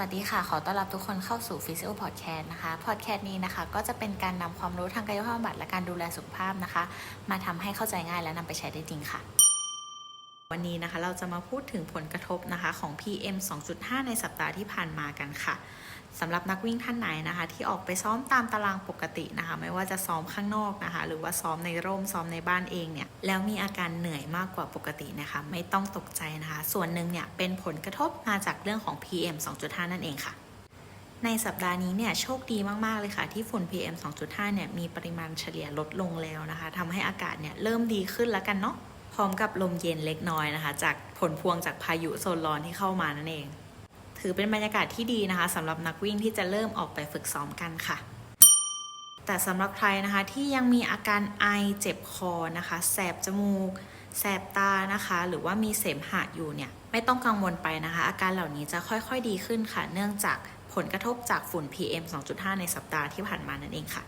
วัสดีค่ะ ขอต้อนรับทุกคนเข้าสู่ Physio Podcast นะคะ Podcast นี้นะคะ ก็จะเป็นการนำความรู้ทางกายภาพบำบัดและการดูแลสุขภาพนะคะ มาทำให้เข้าใจง่ายและนำไปใช้ได้จริงค่ะ วันนี้นะคะเราจะมาพูดถึงผลกระทบนะคะของ PM 2.5 ในสัปดาห์ที่ผ่านมากันค่ะ สำหรับนักวิ่งท่านไหนนะคะ ที่ออกไปซ้อมตามตารางปกตินะคะ ไม่ว่าจะซ้อมข้างนอกนะคะ หรือว่าซ้อมในร่มซ้อมในบ้านเองเนี่ยแล้วมีอาการเหนื่อยมากกว่าปกตินะคะ ไม่ต้องตกใจนะคะ ส่วนหนึ่งเนี่ยเป็นผลกระทบมาจากเรื่องของ PM 2.5 นั่นเองค่ะในสัปดาห์นี้เนี่ยโชคดีมาก ๆ เลยค่ะ ที่ฝุ่น PM 2.5 เนี่ยมีปริมาณเฉลี่ยลดลงแล้วนะคะทำให้อากาศเนี่ยเริ่มดีขึ้นแล้วกันเนาะพร้อมกับลมเย็นเล็กน้อยนะคะ จากผลพวงจากพายุโซนร้อนที่เข้ามานั่นเอง ถือเป็นบรรยากาศที่ดีนะคะสำหรับนักวิ่งที่จะเริ่มออกไปฝึกซ้อมกันค่ะ แต่สำหรับใครนะคะที่ยังมีอาการไอเจ็บคอนะคะ แสบจมูก แสบตานะคะ หรือว่ามีเสมหะอยู่เนี่ยไม่ต้องกังวลไปนะคะ อาการเหล่านี้จะค่อยๆดีขึ้นค่ะ เนื่องจากผลกระทบจากฝุ่น PM 2.5 ในสัปดาห์ที่ผ่านมานั่นเองค่ะ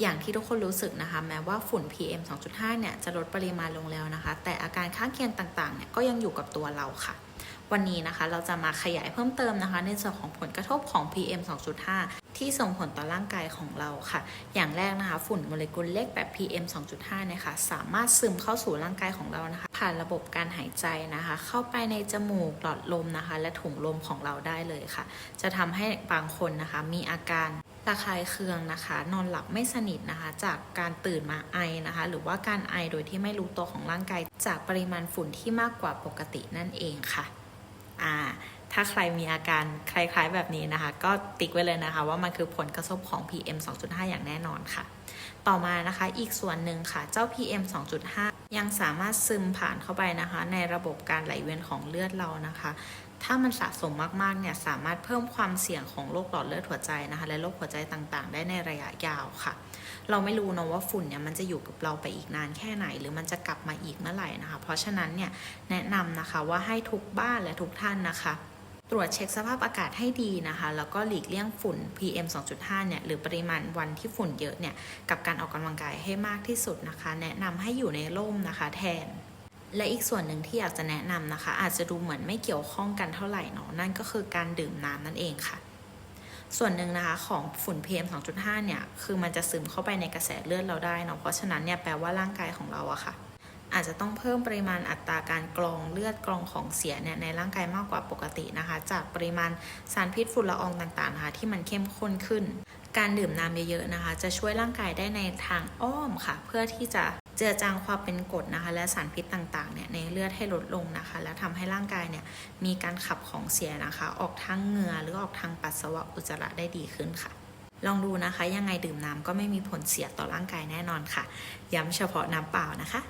อย่างที่ทุกคนรู้สึกนะคะ แม้ว่าฝุ่น PM 2.5 เนี่ยจะลดปริมาณลงแล้วนะคะ แต่อาการข้างเคียงต่างๆ เนี่ยก็ยังอยู่กับตัวเราค่ะ วันนี้นะคะเราจะมาขยายเพิ่มเติมนะคะ ในส่วนของผลกระทบของ PM 2.5 ที่ส่งผลต่อร่างกายของเราค่ะ อย่างแรกนะคะ ฝุ่นโมเลกุลเล็กแบบ PM 2.5เนี่ยค่ะสามารถซึมเข้าสู่ร่างกายของเรานะคะ ผ่านระบบการหายใจนะคะ เข้าไปในจมูกหลอดลมนะคะ และถุงลมของเราได้เลยค่ะ จะทำให้บางคนนะคะมีอาการระคายเคืองนะคะ นอนหลับไม่สนิทนะคะ จากการตื่นมาไอนะคะ หรือว่าการไอโดยที่ไม่รู้ตัวของร่างกาย จากปริมาณฝุ่นที่มากกว่าปกตินั่นเองค่ะ อ่าถ้าใครมีอาการคล้ายๆแบบนี้นะคะ ก็ติ๊กไว้เลยนะคะ ว่ามันคือผลกระทบของ PM 2.5 อย่างแน่นอนค่ะ ต่อมานะคะอีกส่วนหนึ่งค่ะเจ้า PM 2.5 ยังสามารถซึมผ่านเข้าไปนะคะ ในระบบการไหลเวียนของเลือดเรานะคะ ถ้ามันสะสมมากๆเนี่ยสามารถเพิ่มความเสี่ยงของโรคหลอดเลือดหัวใจนะคะ และโรคหัวใจต่างๆ ได้ในระยะยาวค่ะ เราไม่รู้นะว่าฝุ่นเนี่ยมันจะอยู่กับเราไปอีกนานแค่ไหน หรือมันจะกลับมาอีกเมื่อไหร่นะคะ เพราะฉะนั้นเนี่ยแนะนำนะคะว่าให้ทุกบ้านและทุกท่านนะคะตรวจเช็คสภาพอากาศให้ดีนะคะ แล้วก็หลีกเลี่ยงฝุ่น PM 2.5 เนี่ย หรือปริมาณวันที่ฝุ่นเยอะเนี่ย กับการออกกำลังกายให้มากที่สุดนะคะ แนะนำให้อยู่ในร่มนะคะแทน และอีกส่วนหนึ่งที่อยากจะแนะนำนะคะ อาจจะดูเหมือนไม่เกี่ยวข้องกันเท่าไหร่เนาะนั่นก็คือการดื่มน้ำนั่นเองค่ะ ส่วนหนึ่งนะคะของฝุ่น PM 2.5 เนี่ย คือมันจะซึมเข้าไปในกระแสเลือดเราได้เนาะเพราะฉะนั้นเนี่ยแปลว่าร่างกายของเราอะค่ะ อาจจะต้องเพิ่มปริมาณอัตราการกรองเลือดกรองของเสียเนี่ยในร่างกายมากกว่าปกตินะคะ จากปริมาณสารพิษฝุ่นละอองต่างๆนะคะที่มันเข้มข้นขึ้น การดื่มน้ำเยอะๆนะคะ จะช่วยร่างกายได้ในทางอ้อมค่ะ เพื่อที่จะ เจือจางความเป็นกรดนะคะ และสารพิษต่างๆเนี่ยในเลือดให้ลดลงนะคะ แล้วทำให้ร่างกายเนี่ยมีการขับของเสียนะคะ ออกทางเหงื่อหรือออกทางปัสสาวะอุจจาระได้ดีขึ้นค่ะ ลองดูนะคะ ยังไงดื่มน้ำก็ไม่มีผลเสียต่อร่างกายแน่นอนค่ะ ย้ำเฉพาะน้ำเปล่านะคะ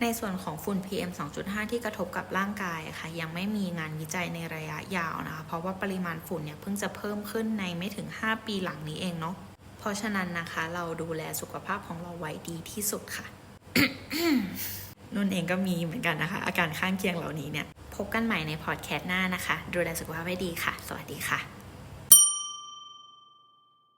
ในส่วนของฝุ่น PM 2.5 ที่กระทบกับร่างกายค่ะ ยังไม่มีงานวิจัยในระยะยาวนะคะ เพราะว่าปริมาณฝุ่นเนี่ยเพิ่งจะเพิ่มขึ้นในไม่ถึง 5 ปีหลังนี้เองเนาะ ราะฉะนั้นนะคะ เราดูแลสุขภาพของเราไว้ดีที่สุดค่ะ นุ่นเองก็มีเหมือนกันนะคะ อาการข้างเคียงเหล่านี้เนี่ย พบกันใหม่ในพอดแคสต์หน้านะคะ ดูแลสุขภาพให้ดีค่ะ สวัสดีค่ะ